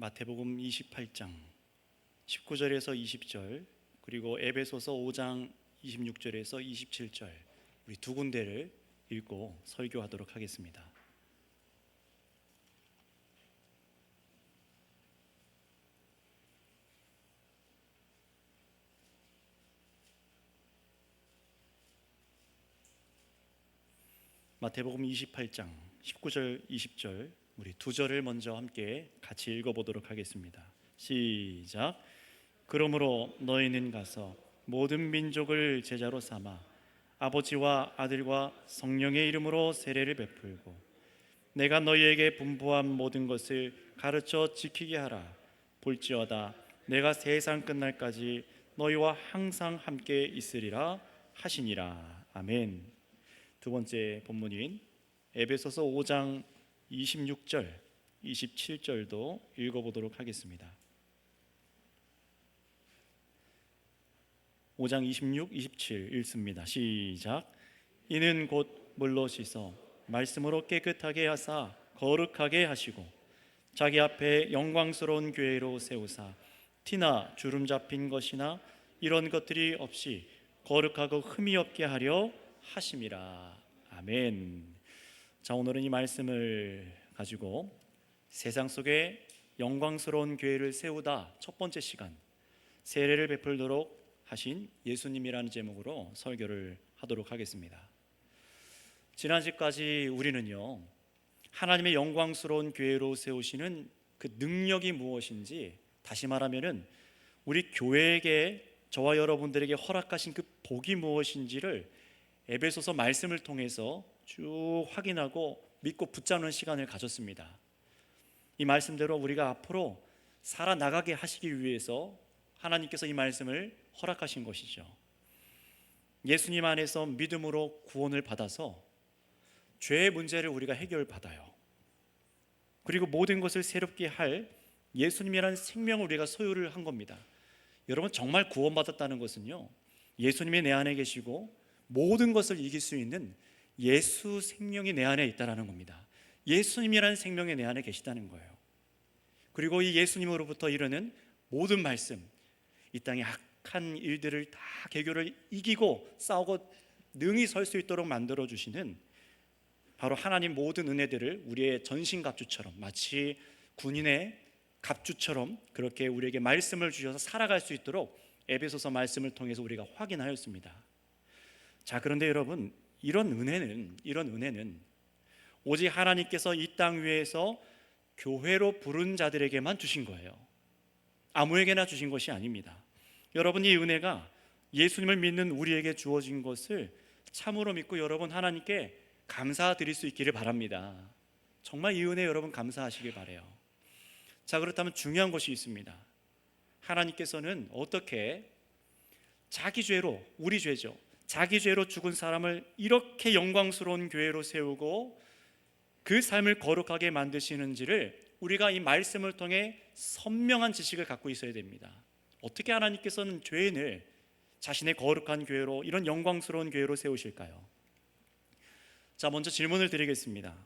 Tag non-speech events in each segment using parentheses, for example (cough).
마태복음 28장 19절에서 20절 그리고 에베소서 5장 26절에서 27절 우리 두 군데를 읽고 설교하도록 하겠습니다. 마태복음 28장 19절 20절 우리 두 절을 먼저 함께 같이 읽어 보도록 하겠습니다. 시작. 그러므로 너희는 가서 모든 민족을 제자로 삼아 아버지와 아들과 성령의 이름으로 세례를 베풀고 내가 너희에게 분부한 모든 것을 가르쳐 지키게 하라. 볼지어다 내가 세상 끝날까지 너희와 항상 함께 있으리라 하시니라. 아멘. 두 번째 본문인 에베소서 5장 26절, 27절도 읽어보도록 하겠습니다. 5장 26, 27 읽습니다. 시작. 이는 곧 물로 씻어 말씀으로 깨끗하게 하사 거룩하게 하시고 자기 앞에 영광스러운 교회로 세우사 티나 주름 잡힌 것이나 이런 것들이 없이 거룩하고 흠이 없게 하려 하심이라. 아멘. 자, 오늘은 이 말씀을 가지고 세상 속에 영광스러운 교회를 세우다 첫 번째 시간 세례를 베풀도록 하신 예수님이라는 제목으로 설교를 하도록 하겠습니다. 지난주까지 우리는요. 하나님의 영광스러운 교회로 세우시는 그 능력이 무엇인지 다시 말하면은 우리 교회에게 저와 여러분들에게 허락하신 그 복이 무엇인지를 에베소서 말씀을 통해서 쭉 확인하고 믿고 붙잡는 시간을 가졌습니다. 이 말씀대로 우리가 앞으로 살아나가게 하시기 위해서 하나님께서 이 말씀을 허락하신 것이죠. 예수님 안에서 믿음으로 구원을 받아서 죄의 문제를 우리가 해결받아요. 그리고 모든 것을 새롭게 할 예수님이라는 생명을 우리가 소유를 한 겁니다. 여러분 정말 구원받았다는 것은요. 예수님이 내 안에 계시고 모든 것을 이길 수 있는 예수 생명이 내 안에 있다라는 겁니다. 예수님이라는 생명이 내 안에 계시다는 거예요. 그리고 이 예수님으로부터 이르는 모든 말씀, 이 땅의 악한 일들을 다 개교를 이기고 싸우고 능히 설 수 있도록 만들어 주시는 바로 하나님 모든 은혜들을 우리의 전신 갑주처럼 마치 군인의 갑주처럼 그렇게 우리에게 말씀을 주셔서 살아갈 수 있도록 에베소서 말씀을 통해서 우리가 확인하였습니다. 자, 그런데 여러분, 이런 은혜는 이런 은혜는 오직 하나님께서 이 땅 위에서 교회로 부른 자들에게만 주신 거예요. 아무에게나 주신 것이 아닙니다. 여러분 이 은혜가 예수님을 믿는 우리에게 주어진 것을 참으로 믿고 여러분 하나님께 감사드릴 수 있기를 바랍니다. 정말 이 은혜 여러분 감사하시길 바래요. 자 그렇다면 중요한 것이 있습니다. 하나님께서는 어떻게 자기 죄로 우리 죄죠. 자기 죄로 죽은 사람을 이렇게 영광스러운 교회로 세우고 그 삶을 거룩하게 만드시는지를 우리가 이 말씀을 통해 선명한 지식을 갖고 있어야 됩니다. 어떻게 하나님께서는 죄인을 자신의 거룩한 교회로 이런 영광스러운 교회로 세우실까요? 자, 먼저 질문을 드리겠습니다.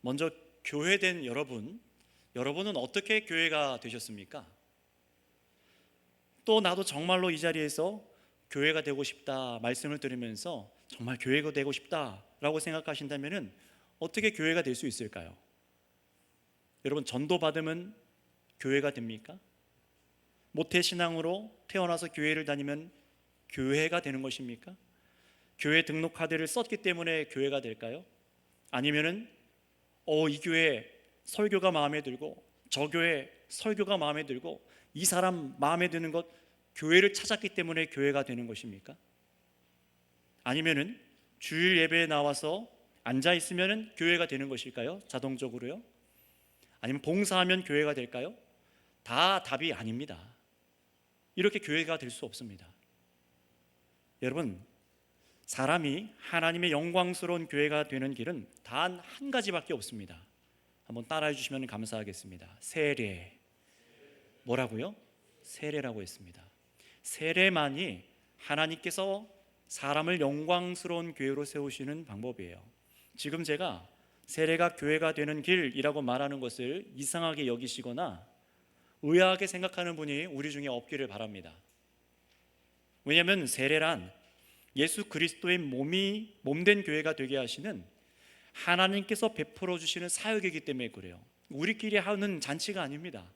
먼저 교회된 여러분, 여러분은 어떻게 교회가 되셨습니까? 또 나도 정말로 이 자리에서 교회가 되고 싶다 말씀을 들으면서 정말 교회가 되고 싶다라고 생각하신다면은 어떻게 교회가 될 수 있을까요? 여러분 전도 받으면 교회가 됩니까? 모태 신앙으로 태어나서 교회를 다니면 교회가 되는 것입니까? 교회 등록 카드를 썼기 때문에 교회가 될까요? 아니면은 어 이 교회 설교가 마음에 들고 저 교회 설교가 마음에 들고 이 사람 마음에 드는 것 교회를 찾았기 때문에 교회가 되는 것입니까? 아니면은 주일 예배에 나와서 앉아 있으면은 교회가 되는 것일까요? 자동적으로요? 아니면 봉사하면 교회가 될까요? 다 답이 아닙니다. 이렇게 교회가 될 수 없습니다. 여러분, 사람이 하나님의 영광스러운 교회가 되는 길은 단 한 가지밖에 없습니다. 한번 따라해 주시면 감사하겠습니다. 세례. 뭐라고요? 세례라고 했습니다. 세례만이 하나님께서 사람을 영광스러운 교회로 세우시는 방법이에요. 지금 제가 세례가 교회가 되는 길이라고 말하는 것을 이상하게 여기시거나 의아하게 생각하는 분이 우리 중에 없기를 바랍니다. 왜냐하면 세례란 예수 그리스도의 몸이 몸된 교회가 되게 하시는 하나님께서 베풀어 주시는 사역이기 때문에 그래요. 우리끼리 하는 잔치가 아닙니다.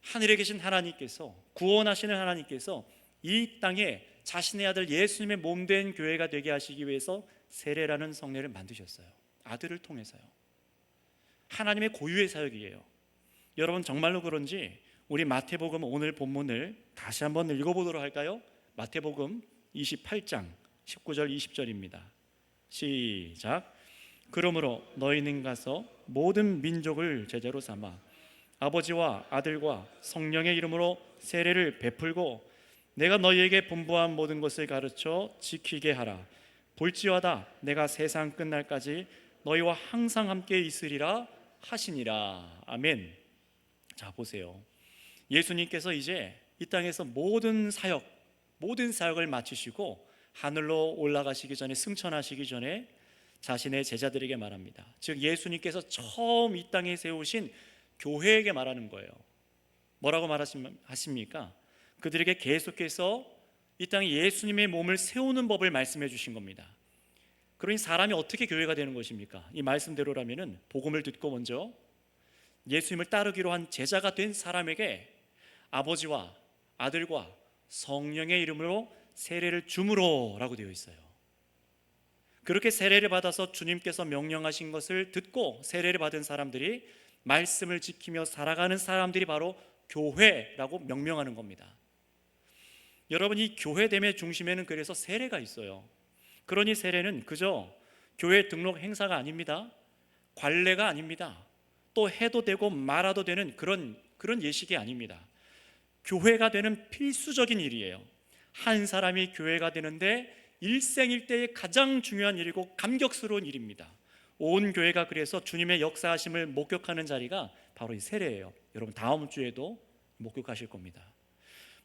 하늘에 계신 하나님께서 구원하시는 하나님께서 이 땅에 자신의 아들 예수님의 몸된 교회가 되게 하시기 위해서 세례라는 성례를 만드셨어요. 아들을 통해서요. 하나님의 고유의 사역이에요. 여러분 정말로 그런지 우리 마태복음 오늘 본문을 다시 한번 읽어보도록 할까요? 마태복음 28장 19절 20절입니다. 시작. 그러므로 너희는 가서 모든 민족을 제자로 삼아 아버지와 아들과 성령의 이름으로 세례를 베풀고 내가 너희에게 분부한 모든 것을 가르쳐 지키게 하라. 볼지어다 내가 세상 끝날까지 너희와 항상 함께 있으리라 하시니라. 아멘. 자 보세요. 예수님께서 이제 이 땅에서 모든 사역, 모든 사역을 마치시고 하늘로 올라가시기 전에 승천하시기 전에 자신의 제자들에게 말합니다. 즉 예수님께서 처음 이 땅에 세우신 교회에게 말하는 거예요. 뭐라고 말하십니까? 그들에게 계속해서 이 땅에 예수님의 몸을 세우는 법을 말씀해 주신 겁니다. 그러니 사람이 어떻게 교회가 되는 것입니까? 이 말씀대로라면은 복음을 듣고 먼저 예수님을 따르기로 한 제자가 된 사람에게 아버지와 아들과 성령의 이름으로 세례를 주므로라고 되어 있어요. 그렇게 세례를 받아서 주님께서 명령하신 것을 듣고 세례를 받은 사람들이 말씀을 지키며 살아가는 사람들이 바로 교회라고 명명하는 겁니다. 여러분 이 교회됨의 중심에는 그래서 세례가 있어요. 그러니 세례는 그저 교회 등록 행사가 아닙니다. 관례가 아닙니다. 또 해도 되고 말아도 되는 그런 그런 예식이 아닙니다. 교회가 되는 필수적인 일이에요. 한 사람이 교회가 되는데 일생일대의 가장 중요한 일이고 감격스러운 일입니다. 온 교회가 그래서 주님의 역사하심을 목격하는 자리가 바로 이 세례예요. 여러분 다음 주에도 목격하실 겁니다.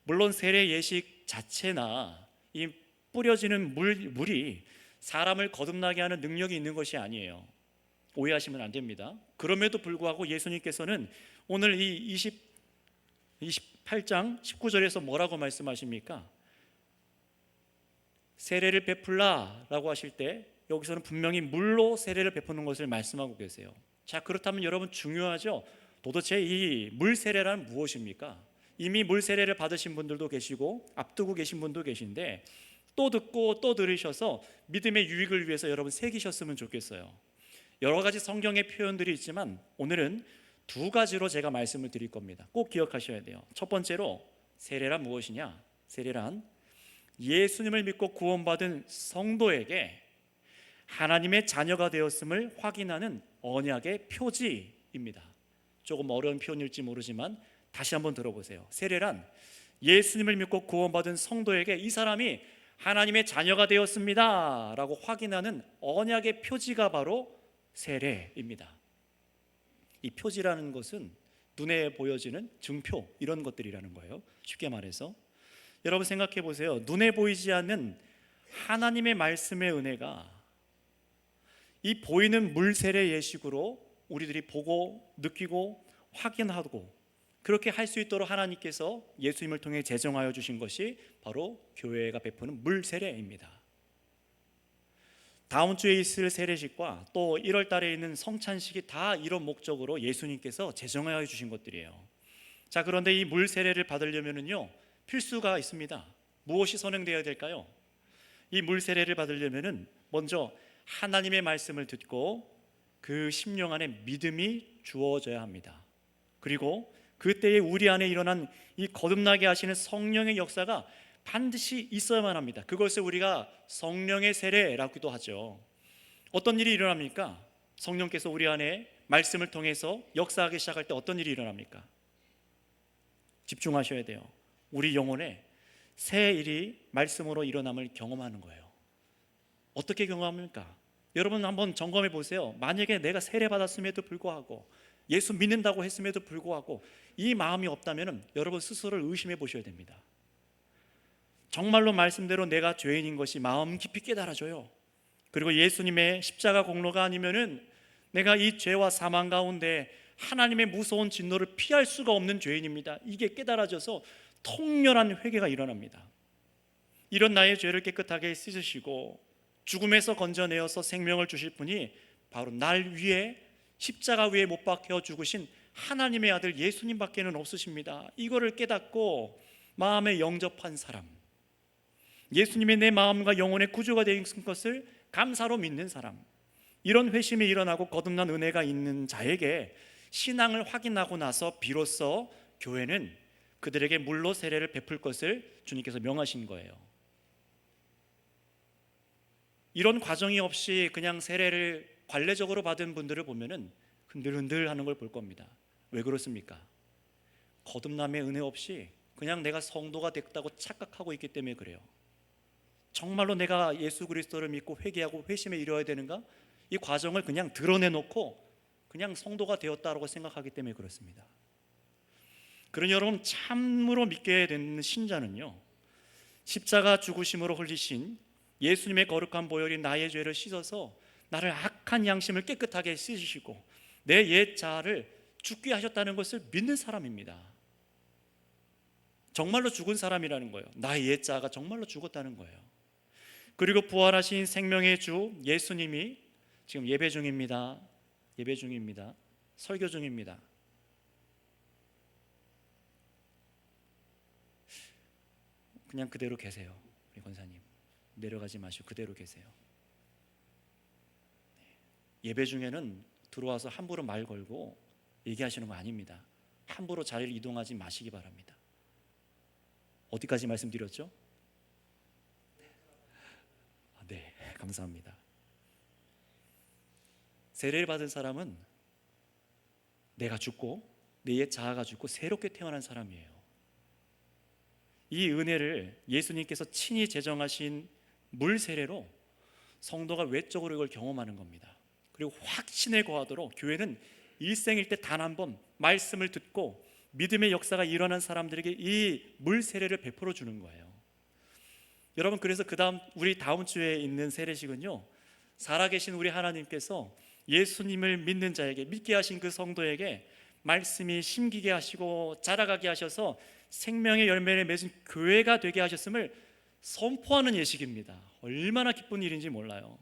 물론 세례 예식 자체나 이 뿌려지는 물, 물이 사람을 거듭나게 하는 능력이 있는 것이 아니에요. 오해하시면 안 됩니다. 그럼에도 불구하고 예수님께서는 오늘 이 20, 28장 19절에서 뭐라고 말씀하십니까? 세례를 베풀라라고 하실 때 여기서는 분명히 물로 세례를 베푸는 것을 말씀하고 계세요. 자, 그렇다면 여러분 중요하죠. 도대체 이 물 세례란 무엇입니까? 이미 물 세례를 받으신 분들도 계시고 앞두고 계신 분도 계신데 또 듣고 또 들으셔서 믿음의 유익을 위해서 여러분 새기셨으면 좋겠어요. 여러 가지 성경의 표현들이 있지만 오늘은 두 가지로 제가 말씀을 드릴 겁니다. 꼭 기억하셔야 돼요. 첫 번째로 세례란 무엇이냐? 세례란 예수님을 믿고 구원받은 성도에게 하나님의 자녀가 되었음을 확인하는 언약의 표지입니다. 조금 어려운 표현일지 모르지만 다시 한번 들어보세요. 세례란 예수님을 믿고 구원받은 성도에게 이 사람이 하나님의 자녀가 되었습니다라고 확인하는 언약의 표지가 바로 세례입니다. 이 표지라는 것은 눈에 보여지는 증표 이런 것들이라는 거예요. 쉽게 말해서 여러분 생각해 보세요. 눈에 보이지 않는 하나님의 말씀의 은혜가 이 보이는 물 세례 예식으로 우리들이 보고 느끼고 확인하고 그렇게 할 수 있도록 하나님께서 예수님을 통해 제정하여 주신 것이 바로 교회가 베푸는 물 세례입니다. 다음 주에 있을 세례식과 또 1월 달에 있는 성찬식이 다 이런 목적으로 예수님께서 제정하여 주신 것들이에요. 자, 그런데 이 물 세례를 받으려면은요. 필수가 있습니다. 무엇이 선행되어야 될까요? 이 물 세례를 받으려면은 먼저 하나님의 말씀을 듣고 그 심령 안에 믿음이 주어져야 합니다. 그리고 그때에 우리 안에 일어난 이 거듭나게 하시는 성령의 역사가 반드시 있어야만 합니다. 그것을 우리가 성령의 세례라고도 하죠. 어떤 일이 일어납니까? 성령께서 우리 안에 말씀을 통해서 역사하기 시작할 때 어떤 일이 일어납니까? 집중하셔야 돼요. 우리 영혼에 새 일이 말씀으로 일어남을 경험하는 거예요. 어떻게 경험합니까? 여러분 한번 점검해 보세요. 만약에 내가 세례 받았음에도 불구하고 예수 믿는다고 했음에도 불구하고 이 마음이 없다면 여러분 스스로를 의심해 보셔야 됩니다. 정말로 말씀대로 내가 죄인인 것이 마음 깊이 깨달아져요. 그리고 예수님의 십자가 공로가 아니면은 내가 이 죄와 사망 가운데 하나님의 무서운 진노를 피할 수가 없는 죄인입니다. 이게 깨달아져서 통렬한 회개가 일어납니다. 이런 나의 죄를 깨끗하게 씻으시고 죽음에서 건져내어서 생명을 주실 분이 바로 날 위해 십자가 위에 못 박혀 죽으신 하나님의 아들 예수님밖에는 없으십니다. 이거를 깨닫고 마음에 영접한 사람, 예수님의 내 마음과 영혼의 구주가 되신 것을 감사로 믿는 사람, 이런 회심이 일어나고 거듭난 은혜가 있는 자에게 신앙을 확인하고 나서 비로소 교회는 그들에게 물로 세례를 베풀 것을 주님께서 명하신 거예요. 이런 과정이 없이 그냥 세례를 관례적으로 받은 분들을 보면은 흔들흔들 하는 걸 볼 겁니다. 왜 그렇습니까? 거듭남의 은혜 없이 그냥 내가 성도가 됐다고 착각하고 있기 때문에 그래요. 정말로 내가 예수 그리스도를 믿고 회개하고 회심에 이르어야 되는가? 이 과정을 그냥 드러내 놓고 그냥 성도가 되었다라고 생각하기 때문에 그렇습니다. 그러니 여러분 참으로 믿게 되는 신자는요. 십자가 죽으심으로 흘리신 예수님의 거룩한 보혈이 나의 죄를 씻어서 나를 악한 양심을 깨끗하게 씻으시고 내 옛 자아를 죽게 하셨다는 것을 믿는 사람입니다. 정말로 죽은 사람이라는 거예요. 나의 옛 자아가 정말로 죽었다는 거예요. 그리고 부활하신 생명의 주 예수님이 지금 예배 중입니다. 예배 중입니다. 설교 중입니다. 그냥 그대로 계세요. 우리 권사님. 내려가지 마시고 그대로 계세요. 네. 예배 중에는 들어와서 함부로 말 걸고 얘기하시는 거 아닙니다. 함부로 자리를 이동하지 마시기 바랍니다. 어디까지 말씀드렸죠? 아, 네, (laughs) 감사합니다. 세례를 받은 사람은 내가 죽고 내 옛 자아가 죽고 새롭게 태어난 사람이에요. 이 은혜를 예수님께서 친히 제정하신 물 세례로 성도가 외적으로 이걸 경험하는 겁니다. 그리고 확신에 거하도록 교회는 일생일 때 단 한 번 말씀을 듣고 믿음의 역사가 일어난 사람들에게 이 물 세례를 베풀어 주는 거예요. 여러분 그래서 그 다음 우리 다음 주에 있는 세례식은요 살아계신 우리 하나님께서 예수님을 믿는 자에게 믿게 하신 그 성도에게 말씀이 심기게 하시고 자라가게 하셔서 생명의 열매를 맺은 교회가 되게 하셨음을 선포하는 예식입니다. 얼마나 기쁜 일인지 몰라요.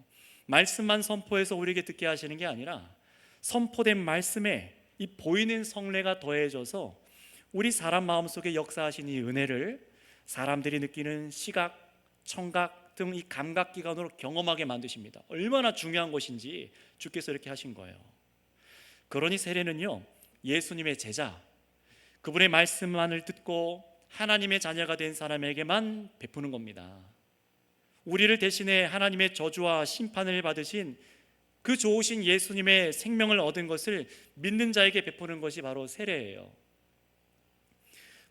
말씀만 선포해서 우리에게 듣게 하시는 게 아니라 선포된 말씀에 이 보이는 성례가 더해져서 우리 사람 마음속에 역사하신 이 은혜를 사람들이 느끼는 시각, 청각 등 이 감각 기관으로 경험하게 만드십니다. 얼마나 중요한 것인지 주께서 이렇게 하신 거예요. 그러니 세례는요. 예수님의 제자, 그분의 말씀만을 듣고 하나님의 자녀가 된 사람에게만 베푸는 겁니다. 우리를 대신해 하나님의 저주와 심판을 받으신 그 좋으신 예수님의 생명을 얻은 것을 믿는 자에게 베푸는 것이 바로 세례예요.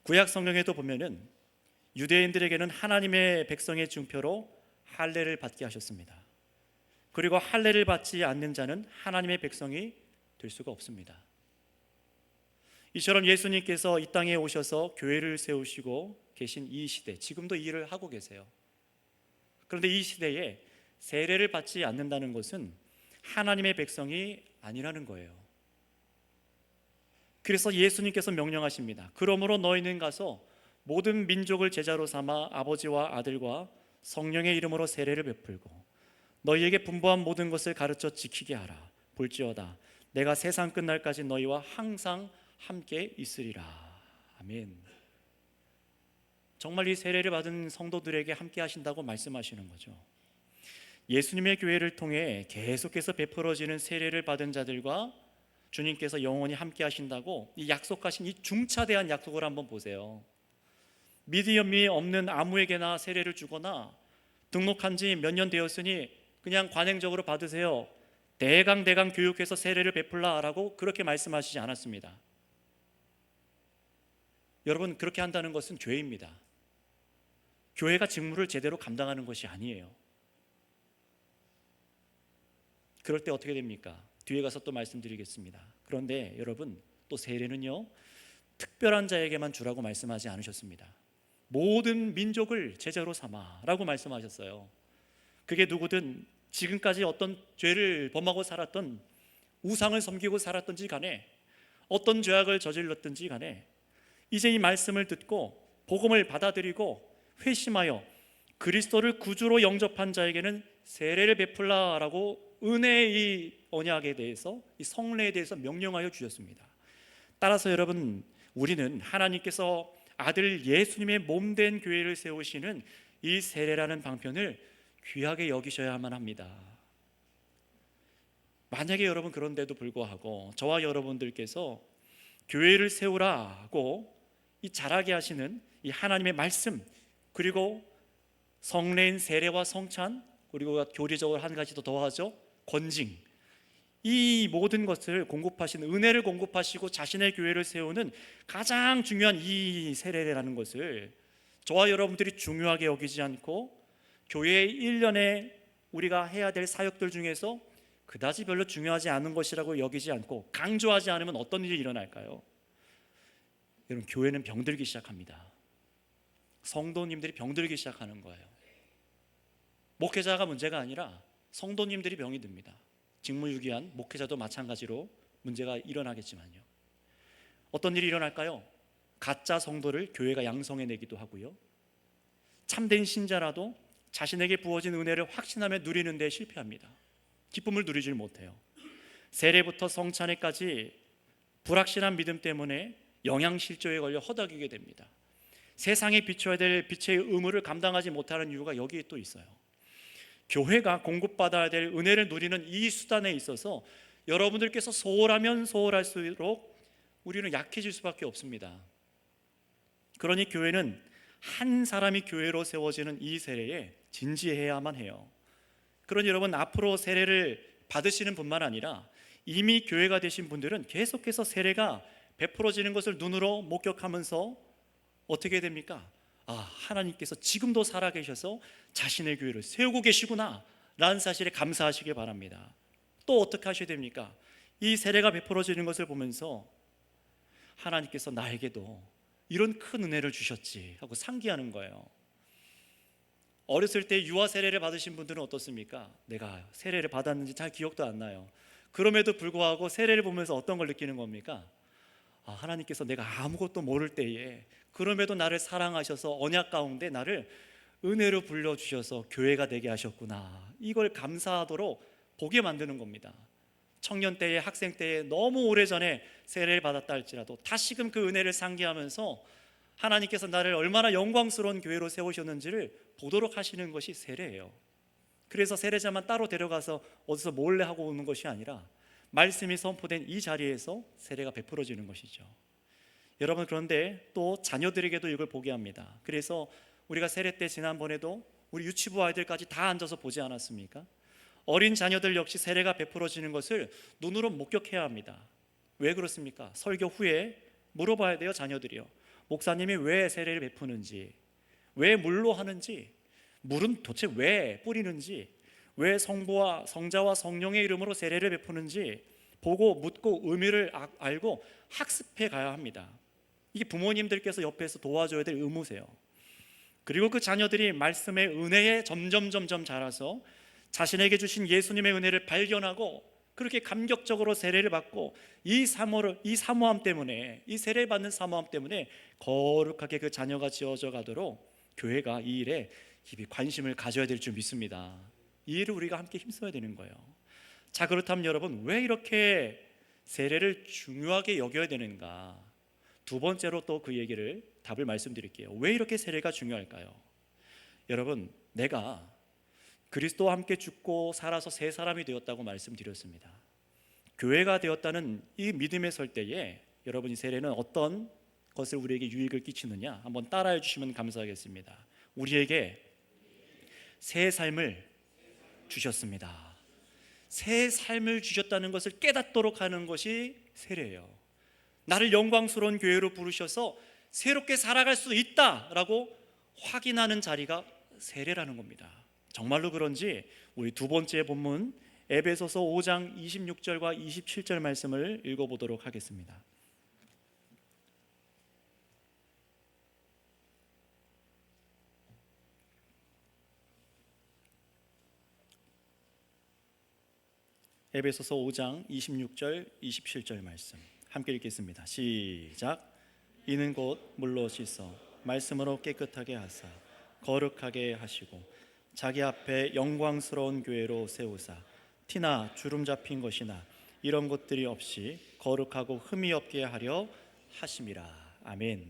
구약 성경에도 보면은 유대인들에게는 하나님의 백성의 증표로 할례를 받게 하셨습니다. 그리고 할례를 받지 않는 자는 하나님의 백성이 될 수가 없습니다. 이처럼 예수님께서 이 땅에 오셔서 교회를 세우시고 계신 이 시대, 지금도 이 일을 하고 계세요. 그런데 이 시대에 세례를 받지 않는다는 것은 하나님의 백성이 아니라는 거예요. 그래서 예수님께서 명령하십니다. 그러므로 너희는 가서 모든 민족을 제자로 삼아 아버지와 아들과 성령의 이름으로 세례를 베풀고 너희에게 분부한 모든 것을 가르쳐 지키게 하라. 볼지어다. 내가 세상 끝날까지 너희와 항상 함께 있으리라. 아멘. 정말 이 세례를 받은 성도들에게 함께 하신다고 말씀하시는 거죠. 예수님의 교회를 통해 계속해서 베풀어지는 세례를 받은 자들과 주님께서 영원히 함께 하신다고 이 약속하신 이 중차대한 약속을 한번 보세요. 믿음이 없는 아무에게나 세례를 주거나 등록한 지 몇 년 되었으니 그냥 관행적으로 받으세요. 대강 대강 교육해서 세례를 베풀라라고 그렇게 말씀하시지 않았습니다. 여러분 그렇게 한다는 것은 죄입니다. 교회가 직무를 제대로 감당하는 것이 아니에요. 그럴 때 어떻게 됩니까? 뒤에 가서 또 말씀드리겠습니다. 그런데 여러분 또 세례는요 특별한 자에게만 주라고 말씀하지 않으셨습니다. 모든 민족을 제자로 삼아라고 말씀하셨어요. 그게 누구든 지금까지 어떤 죄를 범하고 살았던 우상을 섬기고 살았던지 간에 어떤 죄악을 저질렀든지 간에 이제 이 말씀을 듣고 복음을 받아들이고 회심하여 그리스도를 구주로 영접한 자에게는 세례를 베풀라라고 은혜의 이 언약에 대해서 이 성례에 대해서 명령하여 주셨습니다. 따라서 여러분 우리는 하나님께서 아들 예수님의 몸된 교회를 세우시는 이 세례라는 방편을 귀하게 여기셔야만 합니다. 만약에 여러분 그런데도 불구하고 저와 여러분들께서 교회를 세우라고 이 잘하게 하시는 이 하나님의 말씀 그리고 성례인 세례와 성찬 그리고 교리적으로 한 가지 더 더하죠 권징 이 모든 것을 공급하신 은혜를 공급하시고 자신의 교회를 세우는 가장 중요한 이 세례라는 것을 저와 여러분들이 중요하게 여기지 않고 교회의 일년에 우리가 해야 될 사역들 중에서 그다지 별로 중요하지 않은 것이라고 여기지 않고 강조하지 않으면 어떤 일이 일어날까요? 여러분 교회는 병들기 시작합니다. 성도님들이 병들기 시작하는 거예요. 목회자가 문제가 아니라 성도님들이 병이 듭니다. 직무유기한 목회자도 마찬가지로 문제가 일어나겠지만요. 어떤 일이 일어날까요? 가짜 성도를 교회가 양성해 내기도 하고요. 참된 신자라도 자신에게 부어진 은혜를 확신하며 누리는 데 실패합니다. 기쁨을 누리질 못해요. 세례부터 성찬회까지 불확실한 믿음 때문에 영양실조에 걸려 허덕이게 됩니다. 세상에 비춰야 될 빛의 의무를 감당하지 못하는 이유가 여기에 또 있어요. 교회가 공급받아야 될 은혜를 누리는 이 수단에 있어서 여러분들께서 소홀하면 소홀할수록 우리는 약해질 수밖에 없습니다. 그러니 교회는 한 사람이 교회로 세워지는 이 세례에 진지해야만 해요. 그러니 여러분 앞으로 세례를 받으시는 분만 아니라 이미 교회가 되신 분들은 계속해서 세례가 베풀어지는 것을 눈으로 목격하면서 어떻게 됩니까? 아, 하나님께서 지금도 살아계셔서 자신의 교회를 세우고 계시구나 라는 사실에 감사하시기 바랍니다. 또 어떻게 하셔야 됩니까? 이 세례가 베풀어지는 것을 보면서 하나님께서 나에게도 이런 큰 은혜를 주셨지 하고 상기하는 거예요. 어렸을 때 유아 세례를 받으신 분들은 어떻습니까? 내가 세례를 받았는지 잘 기억도 안 나요. 그럼에도 불구하고 세례를 보면서 어떤 걸 느끼는 겁니까? 아, 하나님께서 내가 아무것도 모를 때에 그럼에도 나를 사랑하셔서 언약 가운데 나를 은혜로 불러 주셔서 교회가 되게 하셨구나. 이걸 감사하도록 보게 만드는 겁니다. 청년 때에 학생 때에 너무 오래전에 세례를 받았다 할지라도 다시금 그 은혜를 상기하면서 하나님께서 나를 얼마나 영광스러운 교회로 세우셨는지를 보도록 하시는 것이 세례예요. 그래서 세례자만 따로 데려가서 어디서 몰래 하고 오는 것이 아니라 말씀이 선포된 이 자리에서 세례가 베풀어지는 것이죠. 여러분 그런데 또 자녀들에게도 이걸 보게 합니다. 그래서 우리가 세례 때 지난번에도 우리 유치부 아이들까지 다 앉아서 보지 않았습니까? 어린 자녀들 역시 세례가 베풀어지는 것을 눈으로 목격해야 합니다. 왜 그렇습니까? 설교 후에 물어봐야 돼요, 자녀들이요. 목사님이 왜 세례를 베푸는지, 왜 물로 하는지, 물은 도대체 왜 뿌리는지, 왜 성부와 성자와 성령의 이름으로 세례를 베푸는지 보고 묻고 의미를 아- 알고 학습해 가야 합니다. 이게 부모님들께서 옆에서 도와줘야 될 의무세요. 그리고 그 자녀들이 말씀의 은혜에 점점 점점 자라서 자신에게 주신 예수님의 은혜를 발견하고 그렇게 감격적으로 세례를 받고 이 사모를 이 사모함 때문에 이 세례 받는 사모함 때문에 거룩하게 그 자녀가 지어져 가도록 교회가 이 일에 깊이 관심을 가져야 될 줄 믿습니다. 이 일을 우리가 함께 힘써야 되는 거예요. 자 그렇다면 여러분 왜 이렇게 세례를 중요하게 여겨야 되는가? 두 번째로 또 그 얘기를 답을 말씀드릴게요. 왜 이렇게 세례가 중요할까요? 여러분 내가 그리스도와 함께 죽고 살아서 새 사람이 되었다고 말씀드렸습니다. 교회가 되었다는 이 믿음에 설 때에 여러분이 세례는 어떤 것을 우리에게 유익을 끼치느냐 한번 따라해 주시면 감사하겠습니다. 우리에게 새 삶을 주셨습니다. 새 삶을 주셨다는 것을 깨닫도록 하는 것이 세례예요. 나를 영광스러운 교회로 부르셔서 새롭게 살아갈 수 있다라고 확인하는 자리가 세례라는 겁니다. 정말로 그런지 우리 두 번째 본문 에베소서 5장 26절과 27절 말씀을 읽어보도록 하겠습니다. 에베소서 5장 26절 27절 말씀 함께 읽겠습니다. 시작. 이는 곧 물로 씻어 말씀으로 깨끗하게 하사 거룩하게 하시고 자기 앞에 영광스러운 교회로 세우사 티나 주름 잡힌 것이나 이런 것들이 없이 거룩하고 흠이 없게 하려 하심이라. 아멘.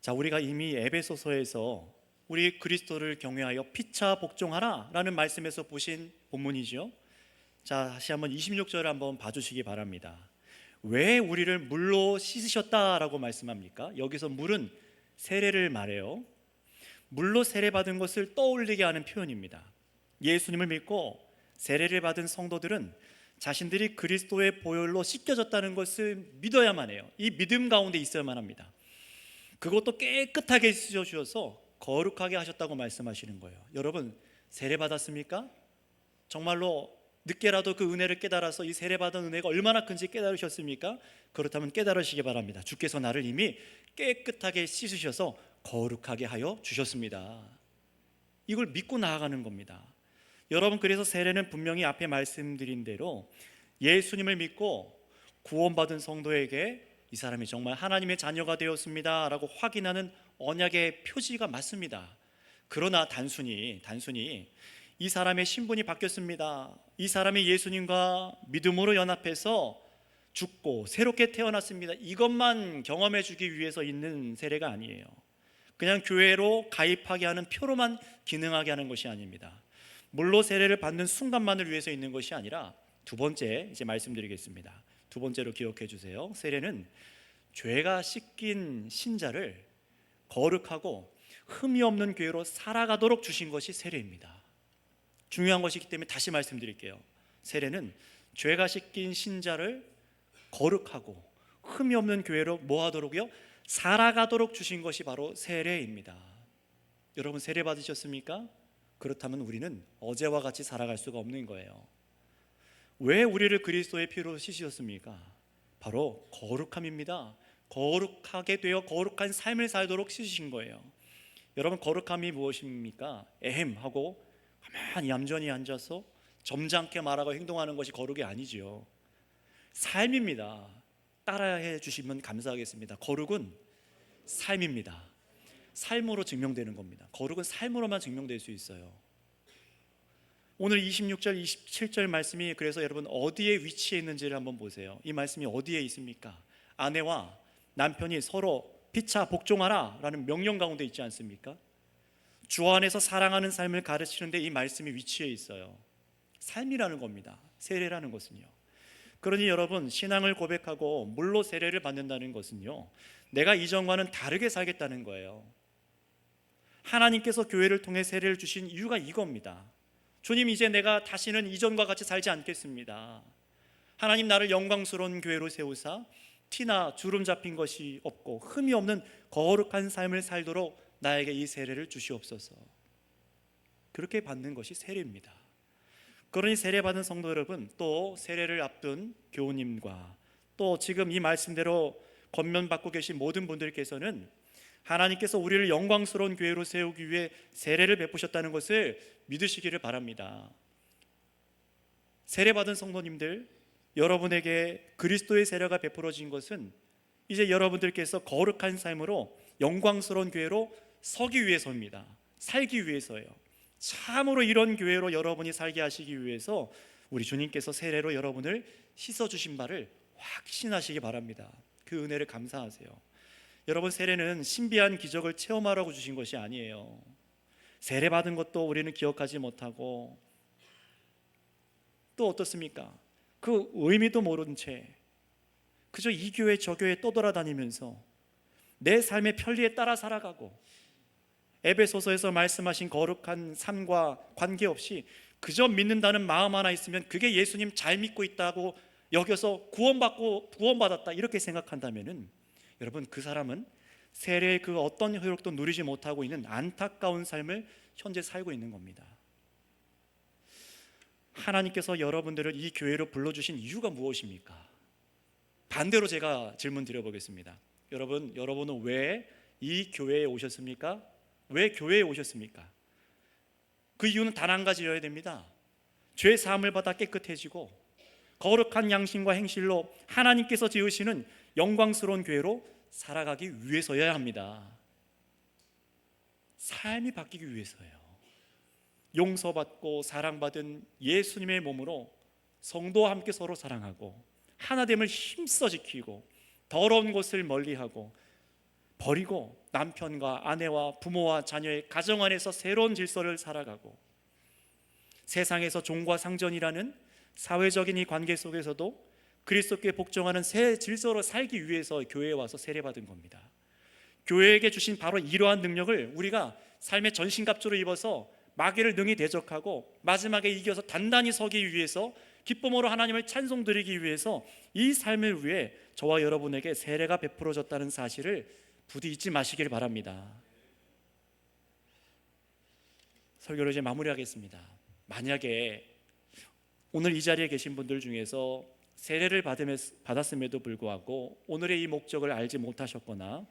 자, 우리가 이미 에베소서에서 우리 그리스도를 경외하여 피차 복종하라라는 말씀에서 보신 본문이죠. 자, 다시 한번 26절을 한번 봐주시기 바랍니다. 왜 우리를 물로 씻으셨다라고 말씀합니까? 여기서 물은 세례를 말해요. 물로 세례 받은 것을 떠올리게 하는 표현입니다. 예수님을 믿고 세례를 받은 성도들은 자신들이 그리스도의 보혈로 씻겨졌다는 것을 믿어야만 해요. 이 믿음 가운데 있어야만 합니다. 그것도 깨끗하게 씻어 주셔서 거룩하게 하셨다고 말씀하시는 거예요. 여러분 세례 받았습니까? 정말로 늦게라도 그 은혜를 깨달아서 이 세례 받은 은혜가 얼마나 큰지 깨달으셨습니까? 그렇다면 깨달으시기 바랍니다. 주께서 나를 이미 깨끗하게 씻으셔서 거룩하게 하여 주셨습니다. 이걸 믿고 나아가는 겁니다. 여러분 그래서 세례는 분명히 앞에 말씀드린 대로 예수님을 믿고 구원받은 성도에게 이 사람이 정말 하나님의 자녀가 되었습니다라고 확인하는 언약의 표지가 맞습니다. 그러나 단순히 단순히 이 사람의 신분이 바뀌었습니다. 이 사람이 예수님과 믿음으로 연합해서 죽고 새롭게 태어났습니다. 이것만 경험해 주기 위해서 있는 세례가 아니에요. 그냥 교회로 가입하게 하는 표로만 기능하게 하는 것이 아닙니다. 물로 세례를 받는 순간만을 위해서 있는 것이 아니라 두 번째 이제 말씀드리겠습니다. 두 번째로 기억해 주세요. 세례는 죄가 씻긴 신자를 거룩하고 흠이 없는 교회로 살아가도록 주신 것이 세례입니다. 중요한 것이기 때문에 다시 말씀드릴게요. 세례는 죄가 씻긴 신자를 거룩하고 흠이 없는 교회로 뭐 하도록요? 살아가도록 주신 것이 바로 세례입니다. 여러분 세례 받으셨습니까? 그렇다면 우리는 어제와 같이 살아갈 수가 없는 거예요. 왜 우리를 그리스도의 피로 씻으셨습니까? 바로 거룩함입니다. 거룩하게 되어 거룩한 삶을 살도록 씻으신 거예요. 여러분 거룩함이 무엇입니까? 에헴 하고 가만히 얌전히 앉아서 점잖게 말하고 행동하는 것이 거룩이 아니지요. 삶입니다. 따라해 주시면 감사하겠습니다. 거룩은 삶입니다. 삶으로 증명되는 겁니다. 거룩은 삶으로만 증명될 수 있어요. 오늘 26절, 27절 말씀이 그래서 여러분 어디에 위치해 있는지를 한번 보세요. 이 말씀이 어디에 있습니까? 아내와 남편이 서로 피차 복종하라 라는 명령 가운데 있지 않습니까? 주 안에서 사랑하는 삶을 가르치는데 이 말씀이 위치해 있어요. 삶이라는 겁니다. 세례라는 것은요. 그러니 여러분 신앙을 고백하고 물로 세례를 받는다는 것은요. 내가 이전과는 다르게 살겠다는 거예요. 하나님께서 교회를 통해 세례를 주신 이유가 이겁니다. 주님 이제 내가 다시는 이전과 같이 살지 않겠습니다. 하나님 나를 영광스러운 교회로 세우사 티나 주름 잡힌 것이 없고 흠이 없는 거룩한 삶을 살도록 나에게 이 세례를 주시옵소서. 그렇게 받는 것이 세례입니다. 그러니 세례 받은 성도 여러분, 또 세례를 앞둔 교우님과 또 지금 이 말씀대로 권면 받고 계신 모든 분들께서는 하나님께서 우리를 영광스러운 교회로 세우기 위해 세례를 베푸셨다는 것을 믿으시기를 바랍니다. 세례 받은 성도님들, 여러분에게 그리스도의 세례가 베풀어진 것은 이제 여러분들께서 거룩한 삶으로 영광스러운 교회로 서기 위해서입니다. 살기 위해서예요. 참으로 이런 교회로 여러분이 살게 하시기 위해서 우리 주님께서 세례로 여러분을 씻어 주신 바를 확신하시기 바랍니다. 그 은혜를 감사하세요. 여러분 세례는 신비한 기적을 체험하라고 주신 것이 아니에요. 세례 받은 것도 우리는 기억하지 못하고 또 어떻습니까? 그 의미도 모른 채 그저 이 교회 저 교회 떠돌아다니면서 내 삶의 편리에 따라 살아가고 에베소서에서 말씀하신 거룩한 삶과 관계없이 그저 믿는다는 마음 하나 있으면 그게 예수님 잘 믿고 있다고 여겨서 구원받고 구원받았다 이렇게 생각한다면은 여러분 그 사람은 세례의 그 어떤 효력도 누리지 못하고 있는 안타까운 삶을 현재 살고 있는 겁니다. 하나님께서 여러분들을 이 교회로 불러주신 이유가 무엇입니까? 반대로 제가 질문 드려보겠습니다. 여러분, 여러분은 왜 이 교회에 오셨습니까? 왜 교회에 오셨습니까? 그 이유는 단 한 가지여야 됩니다. 죄 사함을 받아 깨끗해지고 거룩한 양심과 행실로 하나님께서 지으시는 영광스러운 교회로 살아가기 위해서여야 합니다. 삶이 바뀌기 위해서예요. 용서받고 사랑받은 예수님의 몸으로 성도와 함께 서로 사랑하고 하나됨을 힘써 지키고 더러운 것을 멀리하고 버리고 남편과 아내와 부모와 자녀의 가정 안에서 새로운 질서를 살아가고 세상에서 종과 상전이라는 사회적인 이 관계 속에서도 그리스도께 복종하는 새 질서로 살기 위해서 교회에 와서 세례받은 겁니다. 교회에게 주신 바로 이러한 능력을 우리가 삶의 전신갑주로 입어서 마귀를 능히 대적하고 마지막에 이겨서 단단히 서기 위해서 기쁨으로 하나님을 찬송드리기 위해서 이 삶을 위해 저와 여러분에게 세례가 베풀어졌다는 사실을 부디 잊지 마시길 바랍니다. 설교를 이제 마무리하겠습니다. 만약에 오늘 이 자리에 계신 분들 중에서 세례를 받았음에도 불구하고 오늘의 이 목적을 알지 못하셨거나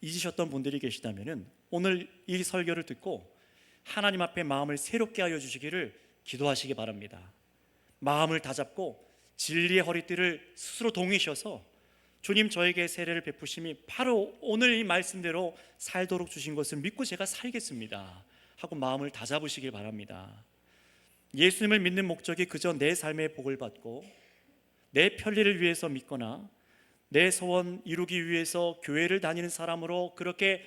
잊으셨던 분들이 계시다면은 오늘 이 설교를 듣고 하나님 앞에 마음을 새롭게 하여 주시기를 기도하시기 바랍니다. 마음을 다잡고 진리의 허리띠를 스스로 동이셔서 주님 저에게 세례를 베푸심이 바로 오늘 이 말씀대로 살도록 주신 것을 믿고 제가 살겠습니다. 하고 마음을 다잡으시길 바랍니다. 예수님을 믿는 목적이 그저 내 삶의 복을 받고 내 편리를 위해서 믿거나 내 소원 이루기 위해서 교회를 다니는 사람으로 그렇게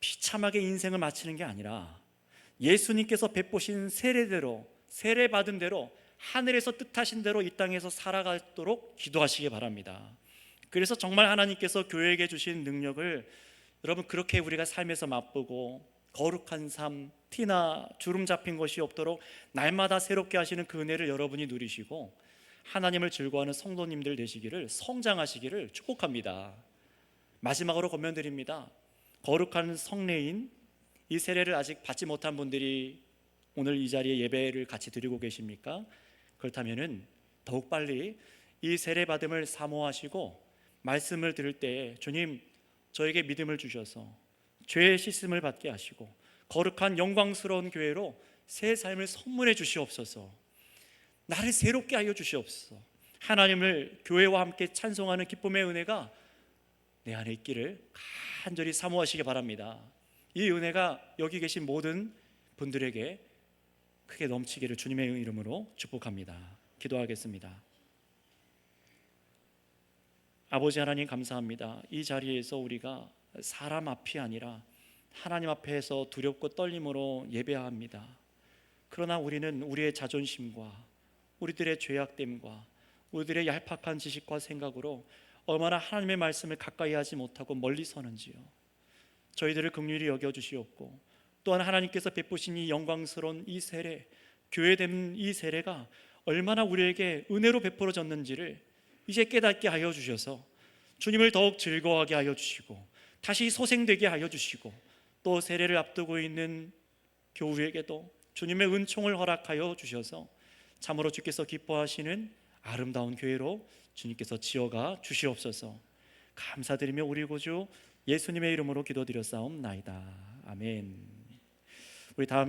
비참하게 인생을 마치는 게 아니라 예수님께서 베푸신 세례대로 세례 받은 대로 하늘에서 뜻하신 대로 이 땅에서 살아가도록 기도하시기 바랍니다. 그래서 정말 하나님께서 교회에게 주신 능력을 여러분 그렇게 우리가 삶에서 맛보고 거룩한 삶, 티나 주름 잡힌 것이 없도록 날마다 새롭게 하시는 그 은혜를 여러분이 누리시고 하나님을 즐거워하는 성도님들 되시기를 성장하시기를 축복합니다. 마지막으로 권면드립니다. 거룩한 성례인 이 세례를 아직 받지 못한 분들이 오늘 이 자리에 예배를 같이 드리고 계십니까? 그렇다면은 더욱 빨리 이 세례 받음을 사모하시고 말씀을 들을 때 주님 저에게 믿음을 주셔서 죄의 씻음을 받게 하시고 거룩한 영광스러운 교회로 새 삶을 선물해 주시옵소서. 나를 새롭게 하여 주시옵소서. 하나님을 교회와 함께 찬송하는 기쁨의 은혜가 내 안에 있기를 간절히 사모하시기 바랍니다. 이 은혜가 여기 계신 모든 분들에게 크게 넘치기를 주님의 이름으로 축복합니다. 기도하겠습니다. 아버지 하나님 감사합니다. 이 자리에서 우리가 사람 앞이 아니라 하나님 앞에서 두렵고 떨림으로 예배합니다. 그러나 우리는 우리의 자존심과 우리들의 죄악됨과 우리들의 얄팍한 지식과 생각으로 얼마나 하나님의 말씀을 가까이 하지 못하고 멀리 서는지요. 저희들을 긍휼히 여겨 주시옵고 또한 하나님께서 베푸신 이 영광스러운 이 세례, 교회된 이 세례가 얼마나 우리에게 은혜로 베풀어졌는지를 이제 깨닫게 하여 주셔서 주님을 더욱 즐거워하게 하여 주시고 다시 소생되게 하여 주시고 또 세례를 앞두고 있는 교우에게도 주님의 은총을 허락하여 주셔서 참으로 주께서 기뻐하시는 아름다운 교회로 주님께서 지어가 주시옵소서. 감사드리며 우리 구주 예수님의 이름으로 기도드렸사옵나이다. 아멘. 우리 다음